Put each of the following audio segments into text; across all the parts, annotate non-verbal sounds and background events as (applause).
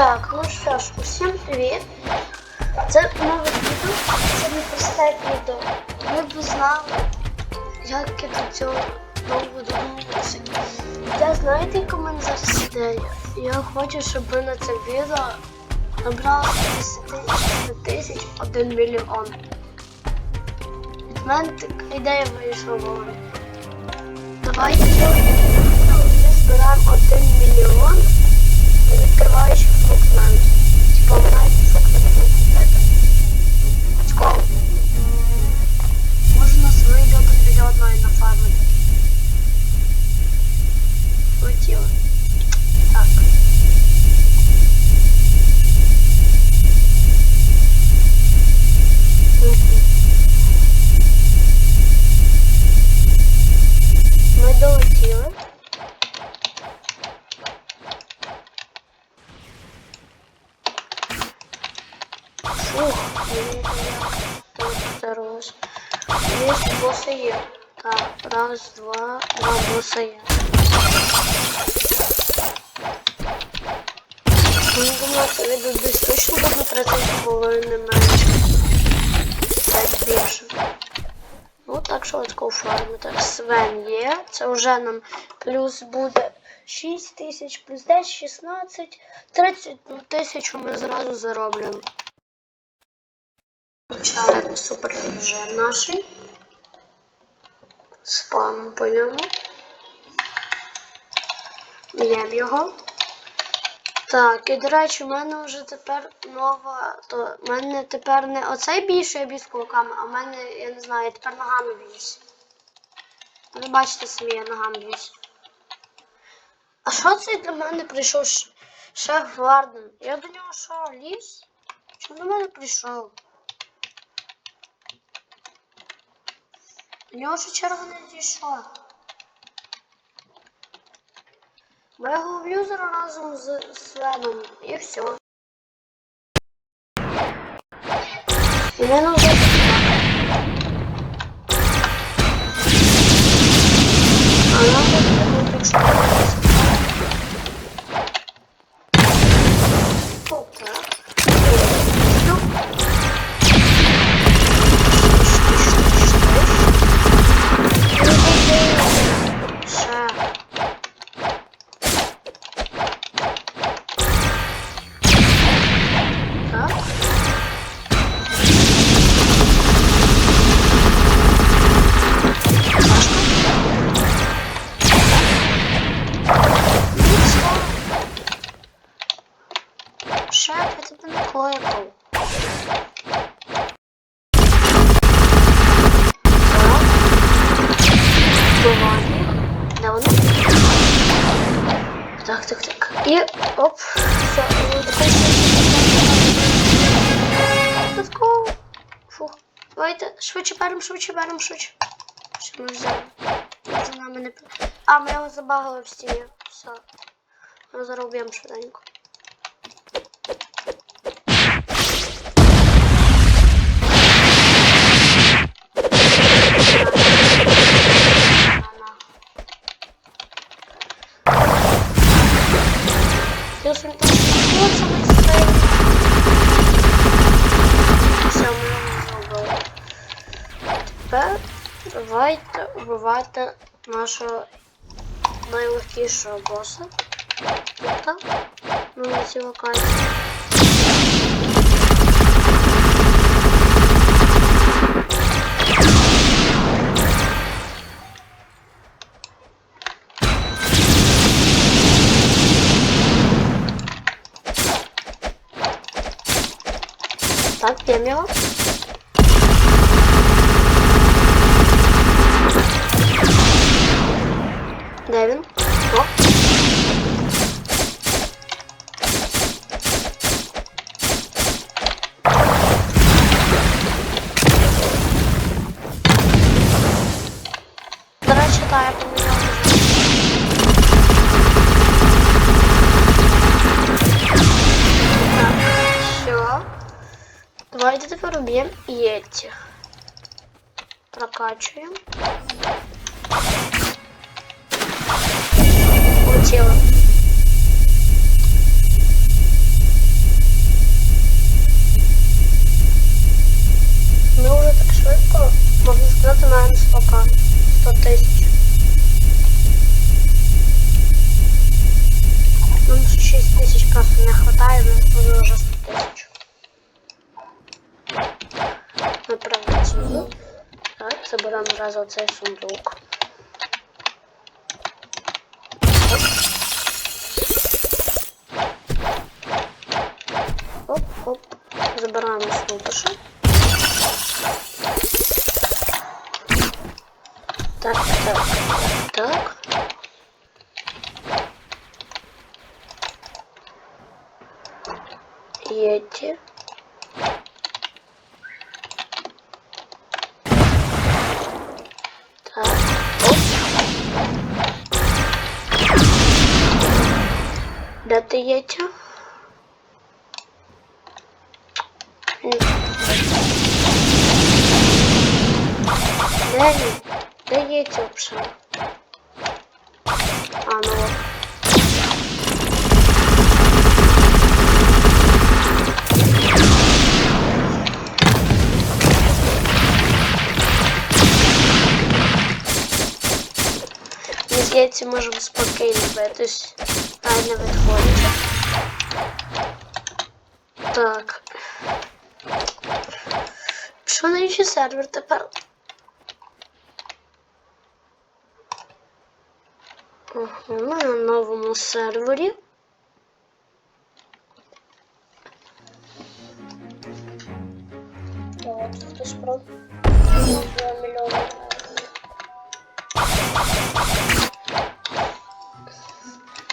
Так, ну що ж, усім привіт. Це нове відео, це не просте відео. Ви б знали, як я до цього довго додумався. Я знаєте, яка в мене зараз ідея? Я хочу, щоб ви на це відео набрали 10 тисяч 1 мільйон. Від мене така ідея вийшла в. Давайте ми збираємо 1 мільйон відкриваючи фрукмен. Типа вона Можно Школу. Можна свої на мільйонної нафармити. Босса є. Так, раз, два, два босса є. Мені думаю, це відео десь точно 30 хвилин не менше. Так більше. Ну так що go farm. Так, Свен є. Це вже нам плюс буде 6 тисяч, плюс 10, 16, 30 ну, тисячу ми зразу зароблюємо. Включаємо супер вже наший. Спам по ньому. Б'ємо його. Так, і до речі, в мене вже тепер нова. То в мене тепер не оцей більше я б'ю кулаками, а в мене, я не знаю, я тепер ногами б'юсь. Ви бачите самі, я ногами б'юсь. А що це для мене прийшов шеф Варден? Я до нього що, ліз? Чому до мене прийшов? У нього вже черга не дійшла. Вб'ю разом з Свеном і все. І він уже. А нам буде так що. Швидше беремо, швидше. Що ми не... А, ми його забагали в стіні. Все. Ми зараз вб'ємо швиденько. вбивати нашого найлегкішого боса. Тут, ну, на цій локації. Так, б'ємо його. Де він? О. До речі, так, я поміняла. Так, все. Давайте тепер уб'ємо Єті. Прокачуємо. Полетіло. Заберемо одразу цей сундук. Оп, оп. Забираємо слутиші. Так, так, так. Де ти Єтя? М. Де він? Де Єтя взагалі? А, ну От. Ми з Єтя можемо спокійно битись. Та не відходячи. Так. Що на інший сервер тепер? Ага, ми на новому сервері. От, хтось про 2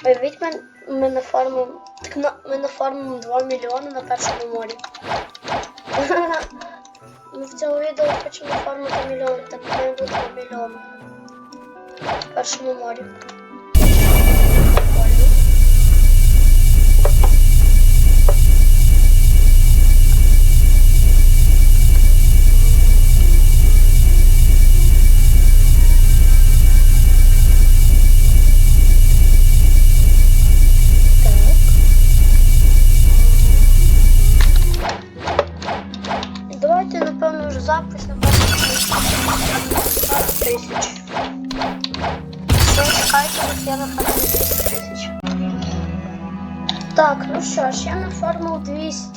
Уявіть, ми, ми нафармимо, так ми нафармимо 2 мільйони на першому морі. (laughs) Ми в цьому відео хочемо нафармити мільйон, так має бути 2 мільйони. В першому морі.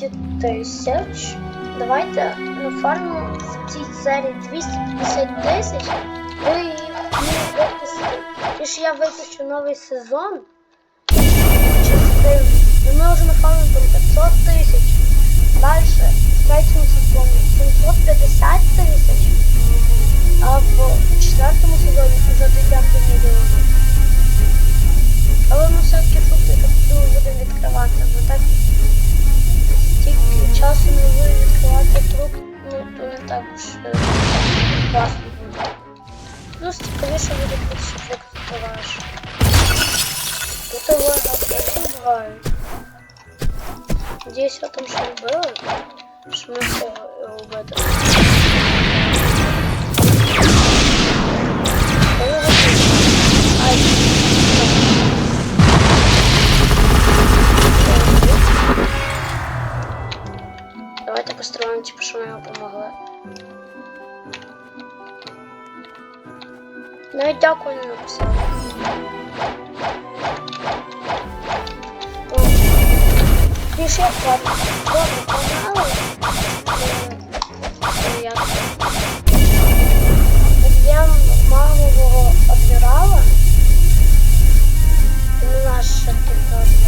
200 тисяч. Давайте нафармимо в цій серії 250 тисяч. Ви не випустите. Ж я випущу новий сезон. І ми вже нафармимо там 500 тисяч. Далі, в третьому сезоні 750 тисяч. А в четвертому сезоні вже дійдемо до мільйона. Але ми все-таки фрукти так будемо відкривати, бо так стільки часу не буде відкривати фрукт, ну то не так уж е, класно буде. Ну, цікавіше буде, коли ще фрукт відкриваєш. Тут його аптеки бувають. Надіюсь, я там ще вбили, що ми всього його вбити. Давайте построим, типа, що ми йому помогли. Навіть дякую не Більше як ладно. Добре, погнали. Об'єм магового адмірала. Це не наш шахтівний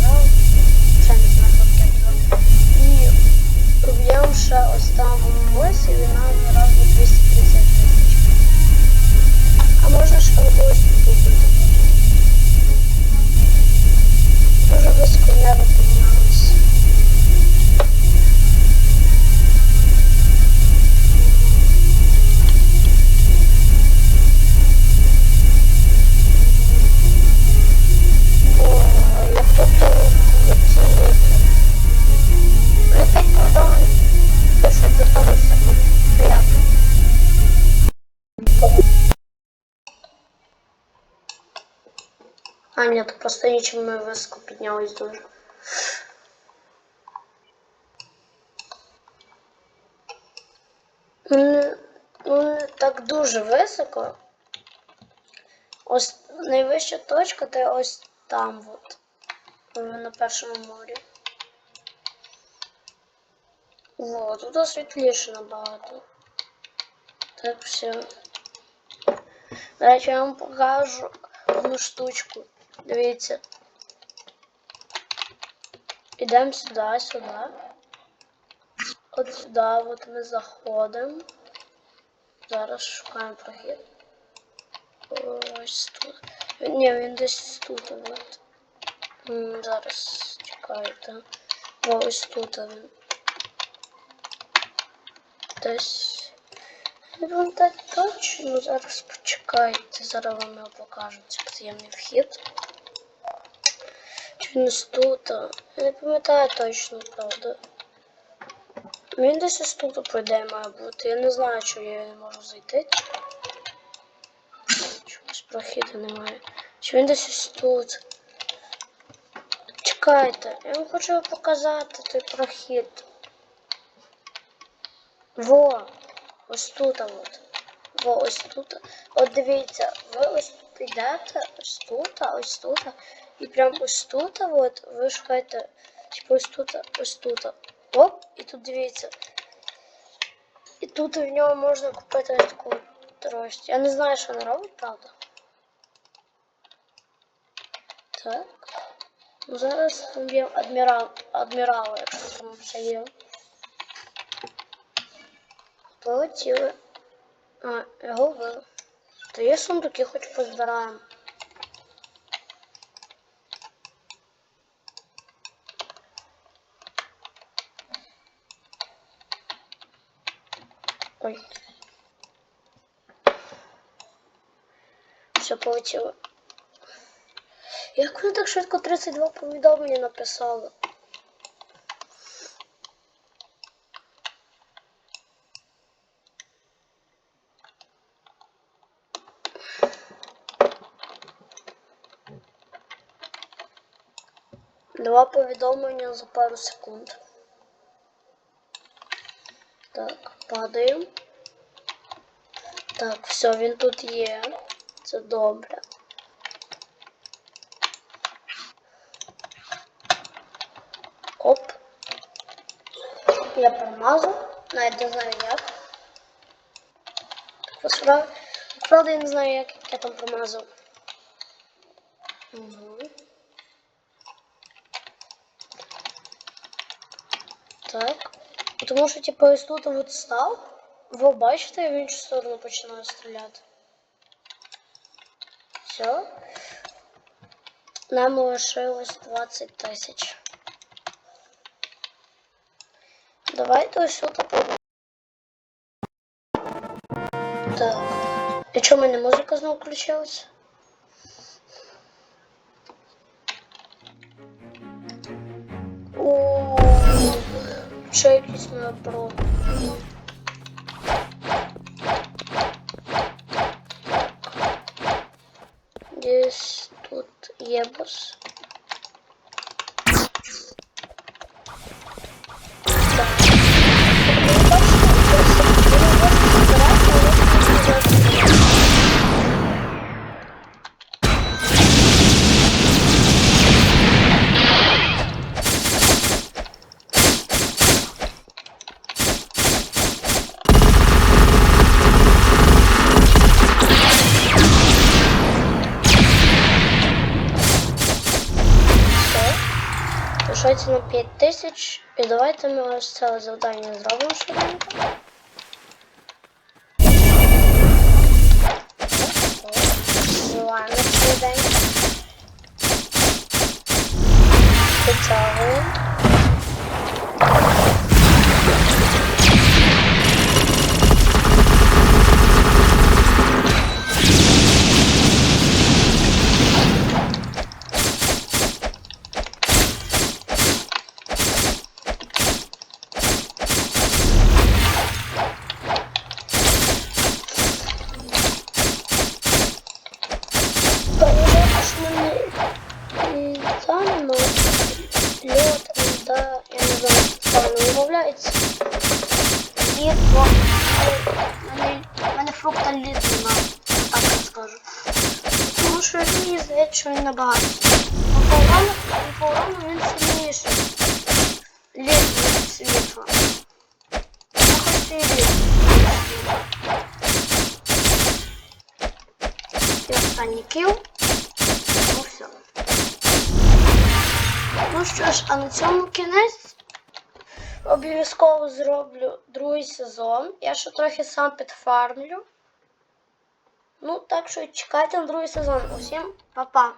об'єм ще ось там ось, і він нам А, ні, то просто нічим ми високо піднялись дуже. Ну, ну, так дуже високо. Ось найвища точка, це ось там от. е, На першому морі. О, тут світліше набагато. Так все. До я вам покажу одну штучку. Дивіться. Ідемо сюди, сюди. От сюди, от ми заходимо. Зараз шукаємо прохід. Ось тут. Ні, він десь тут. От. Зараз чекайте. Ось тут він. Десь. Пам'ятаю точно, зараз почекайте, зараз вам його покажу. Це таємний вхід. Чи він ось тут? Я не пам'ятаю точно, правда. Він десь ось тут, по ідеї, має бути. Я не знаю, чого я не можу зайти. Чогось прохіду немає. Чи він десь ось тут? Чекайте, я вам хочу показати той прохід. Во! Ось тут от. Во, ось тут. От дивіться, ви ось тут йдете, ось тут, ось тут. І прям ось тут, от, ви шукаєте, типу ось тут, ось тут. Оп, і тут дивіться. І тут в нього можна купити ось таку трость. Я не знаю, що вона робить, правда. Так. Ну, зараз є адмірал, адмірал, якщо там все є. Полетіли. А, його вбили. То є сундуки, хоч позбираємо. Ой. Все полетіло. Як вони так швидко 32 повідомлення написали? Два повідомлення за пару секунд. Так, падаємо. Так, все, він тут є. Це добре. Оп. Я промазав. Навіть не знаю як. Правда, я не знаю, як я там промазав. Угу. Так. Тому що, типу, ось тут от став. Ви бачите, в іншу сторону починаю стріляти. Все. Нам лишилось 20 тисяч. Давайте ось тут. Так. І чому в мене музика знову включилась? О, ще моя про. Десь тут є. Давайте ми ось це завдання зробимо швиденько. Набагато. А по урону, він сильніший. Літній світла. Я хочу і літній. І останній кіл. Ну все. Ну що ж, а на цьому кінець обов'язково зроблю другий сезон. Я ще трохи сам підфармлю. Ну, так що чекайте на другий сезон. Усім па-па!